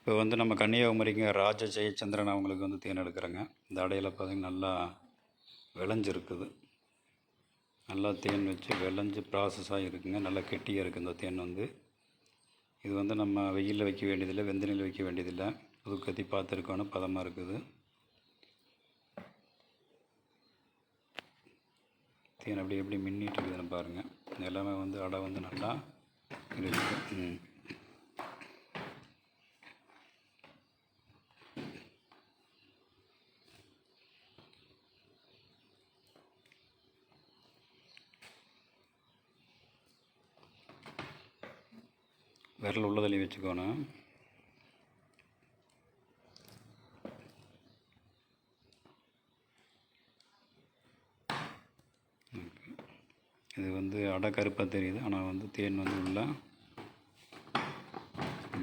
இப்போ வந்து நம்ம கன்னியாகுமரிங்க ராஜ ஜெயச்சந்திரன் அவங்களுக்கு வந்து தேன் எடுக்கிறேங்க இந்த அடையில் பார்த்திங்கன்னா நல்லா விளைஞ்சிருக்குது. நல்லா தேன் வச்சு விளைஞ்சு ப்ராசஸாக இருக்குங்க. நல்லா கெட்டியாக இருக்குது இந்த தேன் வந்து. இது வந்து நம்ம வெயிலில் வைக்க வேண்டியதில்லை வெந்தனில் வைக்க வேண்டியதில்லை. புது கத்தி பார்த்துருக்கோன்னு பதமாக இருக்குது. தேன் அப்படி எப்படி மின்னிட்டு இருக்குதுன்னு பாருங்கள் எல்லாமே வந்து அடை வந்து நல்லா இருக்குது ம். விரல் தள்ளி வச்சுக்கோணும். இது வந்து அடை கருப்பாக தெரியுது. ஆனால் வந்து தேன் வந்து உள்ள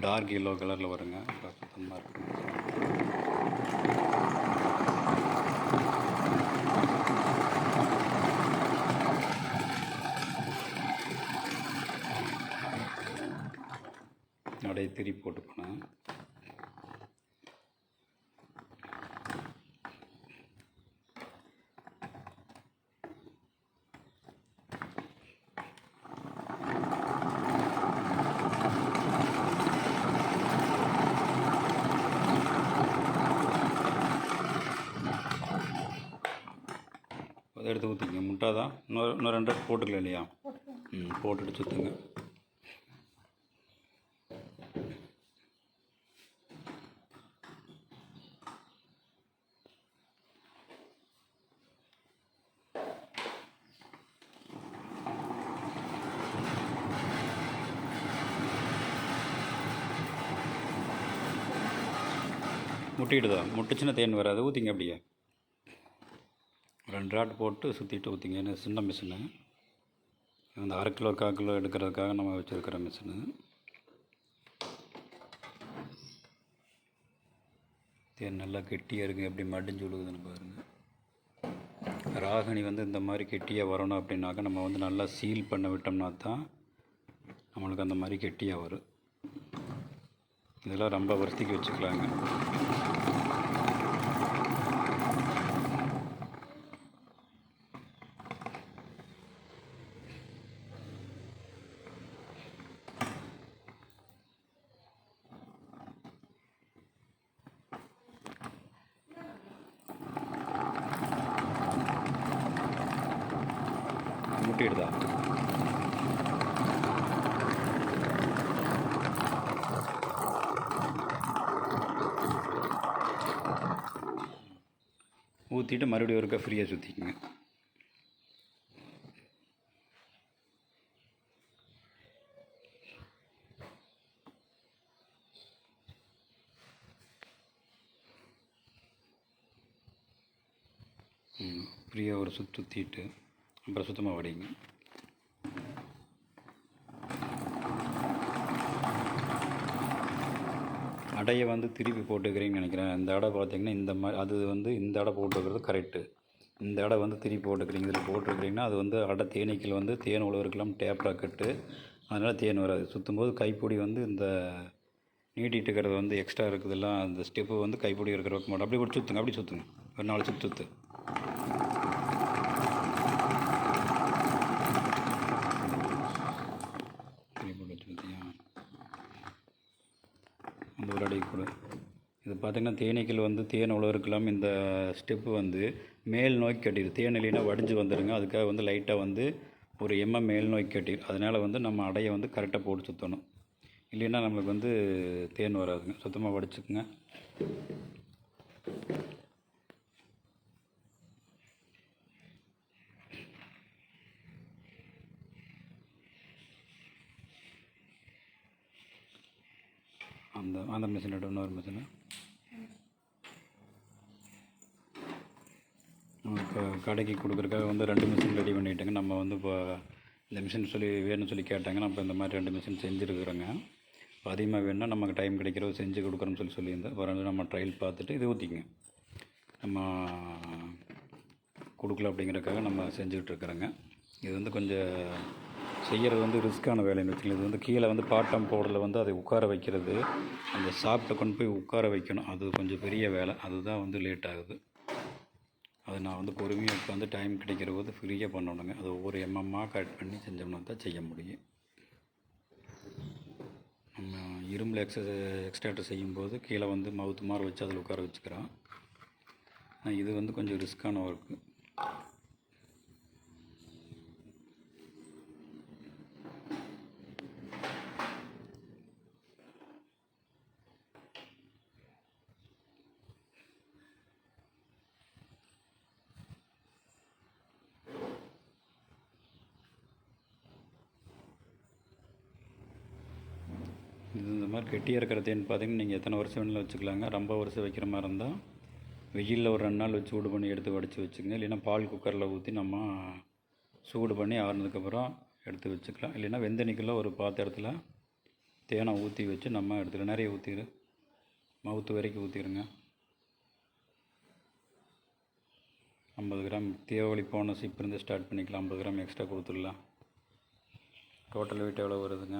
டார்க் எல்லோ கலரில் வருங்க. சுத்தமாக இருக்கும் அடையை திருப்பி போட்டு அதை எடுத்து ஊற்றிங்க முட்டாதான் இன்னொரு இன்னும் ரெண்டு போட்டுக்கலாம் இல்லையா? ம் போட்டுட்டு சுற்றுங்க முட்டிடுதா முட்டுச்சுன்னா தேன் வராது. ஊற்றிங்க அப்படியே. ரெண்டு ராட் போட்டு சுற்றிட்டு ஊற்றிங்க ஏன்னா சின்ன மிஷினு அந்த அரை கிலோ கால் கிலோ எடுக்கிறதுக்காக நம்ம வச்சுருக்கிற மிஷினு தேன் நல்லா கெட்டியாக இருக்குது எப்படி மடிஞ்சு விழுகுதுன்னு பாருங்கள் ராகனி வந்து இந்த மாதிரி கெட்டியாக வரணும் அப்படின்னாக்கா நம்ம வந்து நல்லா சீல் பண்ண விட்டோம்னா தான் நம்மளுக்கு அந்த மாதிரி கெட்டியாக வரும். இதெல்லாம் ரொம்ப வருத்திக்கு வச்சுக்கலாங்க. முட்டிடுதா ஊற்றிட்டு மறுபடியும் ஒருக்கா ஃப்ரீயாக சுற்றிக்குங்க ஃப்ரீயாக ஒரு சுற்று சுற்றிட்டு அப்புறம் சுத்தமாக வடிங்க. அடையை வந்து திருப்பி போட்டுக்கிறீங்கன்னு நினைக்கிறேன். இந்த அடை பார்த்தீங்கன்னா இந்த மாதிரி அது வந்து இந்த அடை போட்டுக்கிறது கரெக்டு இந்த அடை வந்து திருப்பி போட்டுக்கிறீங்க. இதில் போட்டுருக்கிறீங்கன்னா அது வந்து அடை தேனீக்கள் வந்து தேன் உழவருக்கெல்லாம் டேப்ராக கட்டு. அதனால் தேன் வராது. சுற்றும்போது கைப்பொடி வந்து இந்த நீட்டிட்டு இருக்கிறது வந்து எக்ஸ்ட்ரா இருக்குதெல்லாம் அந்த ஸ்டெப்பு வந்து கைப்பொடி இருக்கிற மாட்டோம் அப்படி கூட சுற்றுங்க அப்படி சுற்றுங்க ஒரு நாலு சுற்று சுற்று திருப்பி போட்டு சுற்றியா அந்த இது பார்த்திங்கன்னா தேனீக்கள் வந்து தேன் உழவருக்கெல்லாம் இந்த ஸ்டெப்பு வந்து மேல் நோக்கி கட்டிடும் தேன் இல்லைன்னா வடிஞ்சு வந்துடுங்க அதுக்காக வந்து லைட்டாக வந்து ஒரு எம்எம் மேல் நோக்கி கட்டிடும் அதனால் வந்து நம்ம அடையை வந்து கரெக்டாக போட்டு சுற்றணும் இல்லைன்னா நம்மளுக்கு வந்து தேன் வராதுங்க. சுத்தமாக வடிச்சுக்குங்க. அந்த அந்த மிஷின் எடு இன்னொரு மிஷினு இப்போ கடைக்கு கொடுக்குறக்காக வந்து ரெண்டு மிஷின் ரெடி பண்ணிட்டேங்க. நம்ம வந்து இப்போ இந்த மிஷின் சொல்லி வேணும்னு சொல்லி கேட்டாங்க. நம்ம இந்த மாதிரி ரெண்டு மிஷின் செஞ்சுருக்குறோங்க. இப்போ அதிகமாக வேணும்னா நமக்கு டைம் கிடைக்கிறத செஞ்சு கொடுக்குறோன்னு சொல்லி சொல்லியிருந்தேன். ஒரு நம்ம ட்ரையல் பார்த்துட்டு இது ஊற்றிங்க நம்ம கொடுக்கல அப்படிங்கிறக்காக நம்ம செஞ்சுக்கிட்டு இருக்கிறோங்க. இது வந்து கொஞ்சம் செய்கிறது வந்து ரிஸ்க்கான வேலைன்னு வச்சுக்கலாம் இது வந்து கீழே வந்து பாட்டம் போர்டில் வந்து அதை உட்கார வைக்கிறது. அந்த சாப்பிட்ட கொண்டு போய் உட்கார வைக்கணும். அது கொஞ்சம் பெரிய வேலை. அதுதான் வந்து லேட் ஆகுது. அது நான் வந்து பொறுமையாக உட்காந்து டைம் கிடைக்கிற போது ஃப்ரீயாக பண்ணணுங்க. அது ஒவ்வொரு எம்எம்மாக கட் பண்ணி செஞ்சோம்னா தான் செய்ய முடியும். நம்ம இரும்பில் எக்ஸ எக்ஸ்ட்ராக்டர் செய்யும்போது கீழே வந்து மவுத்து மாறு வச்சு அதில் உட்கார வச்சுக்கிறோம் ஆனால் இது வந்து கொஞ்சம் ரிஸ்க்கான ஒர்க்கு இது இந்த மாதிரி கெட்டியாக இருக்கிற தேன் பார்த்தீங்கன்னா நீங்கள் எத்தனை வருஷம் வேணாலும் வச்சுக்கலாங்க. ரொம்ப வருஷம் வைக்கிற மாதிரி இருந்தால் வெயிலில் ஒரு ரெண்டு நாள் வச்சு சூடு பண்ணி எடுத்து வடித்து வச்சுக்கங்க. இல்லைன்னா பால் குக்கரில் ஊற்றி நம்ம சூடு பண்ணி ஆறுனதுக்கப்புறம் எடுத்து வச்சுக்கலாம். இல்லைன்னா வெந்தனிக்குள்ள ஒரு பாத்திரத்தில் தேனை ஊற்றி வச்சு நம்ம எடுத்துக்கலாம் நிறைய ஊற்றிடு மவுத்து வரைக்கும் ஊற்றிடுங்க ஐம்பது கிராம் தீபாவளி போனஸ் இப்போ இருந்து ஸ்டார்ட் பண்ணிக்கலாம். ஐம்பது கிராம் எக்ஸ்ட்ரா கொடுத்துடலாம். டோட்டல் வெயிட் எவ்வளோ வருதுங்க?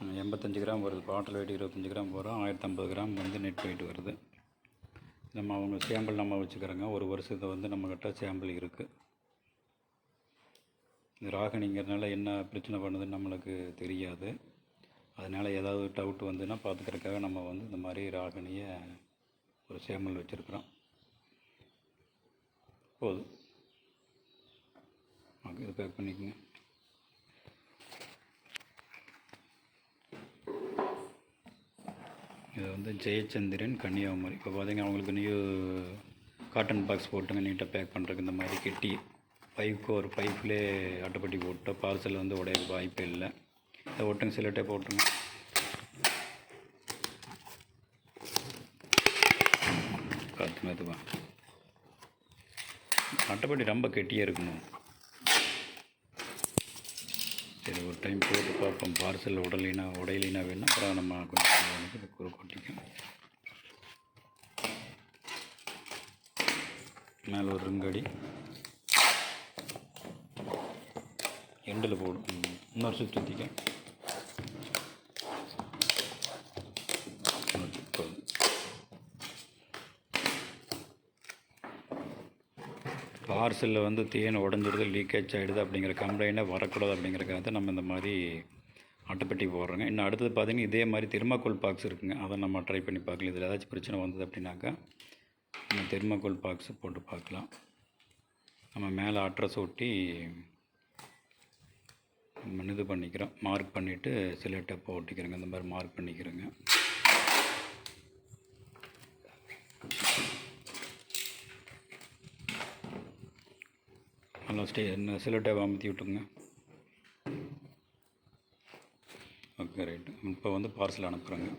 எண்பத்தஞ்சு கிராம் வருது. பாட்டில் வெயிட் இருபத்தஞ்சி கிராம் வரும் ஆயிரத்தம்பது கிராம் வந்து நெட் வெயிட் வருது. நம்ம அவங்க சாம்பிள் நம்ம வச்சுக்கிறோங்க. ஒரு வருஷத்தை வந்து நம்மக்கிட்ட சாம்பிள் இருக்குது இந்த ராகினிங்கிறதுனால என்ன பிரச்சனை பண்ணுதுன்னு நம்மளுக்கு தெரியாது. அதனால் ஏதாவது டவுட் வந்துன்னா பார்த்துக்கறதுக்காக நம்ம வந்து இந்த மாதிரி ராகினியை ஒரு சேமல் வச்சுருக்குறோம். போதும். ஓகே இது பேக் பண்ணிக்கோங்க. இது வந்து ஜெயச்சந்திரன் கன்னியாகுமரி. இப்போ பார்த்தீங்கன்னா அவங்களுக்கு நியூ காட்டன் பாக்ஸ் போட்டுங்க நீட்டாக பேக் பண்ணுறதுக்கு இந்த மாதிரி கெட்டி பைப்புக்கு ஒரு பைப்லேயே அட்டைப்பட்டி போட்டு பார்சல் வந்து உடைய வாய்ப்பே இல்லை. இதை ஒட்டுங்க சிலட்டே போட்டுங்க காற்று மெதுவா அட்டைப்பட்டி ரொம்ப கெட்டியாக இருக்கணும். சரி ஒரு டைம் போட்டு பார்ப்போம். பார்சல் உடலினா உடையிலினா வேணும் அப்புறம் நம்ம கொஞ்சம் வந்து குறு கொட்டிக்கும் மேலே ஒரு ரிங்கடி எண்டில் போடும் இன்னொரு சுற்றி சுற்றிக்க போதும் பார்சலில் வந்து தேன் உடஞ்சிடுது லீக்கேஜ் ஆகிடுது அப்படிங்கிற கம்ப்ளைண்ட்டை வரக்கூடாது அப்படிங்கிறக்காக தான் நம்ம இந்த மாதிரி அட்டைப்பெட்டி போடுறோங்க. இன்னும் அடுத்தது பார்த்திங்கன்னா இதே மாதிரி தெர்மாக்கோல் பாக்ஸ் இருக்குங்க. அதை நம்ம ட்ரை பண்ணி பார்க்கலாம். இதில் ஏதாச்சும் பிரச்சனை வந்தது அப்படின்னாக்கா நம்ம தெர்மாக்கோல் பாக்ஸு போட்டு பார்க்கலாம். நம்ம மேலே அட்ரஸ் ஒட்டி நம்ம இது பண்ணிக்கிறோம். மார்க் பண்ணிவிட்டு சில டப்பை ஒட்டிக்கிறோங்க இந்த மாதிரி மார்க் பண்ணிக்கிறோங்க. நல்லா ஸ்டே என்ன சில டேப் அமுத்தி விட்டுங்க ஓகே ரைட்டு. இப்போ வந்து பார்சல் அனுப்புகிறேங்க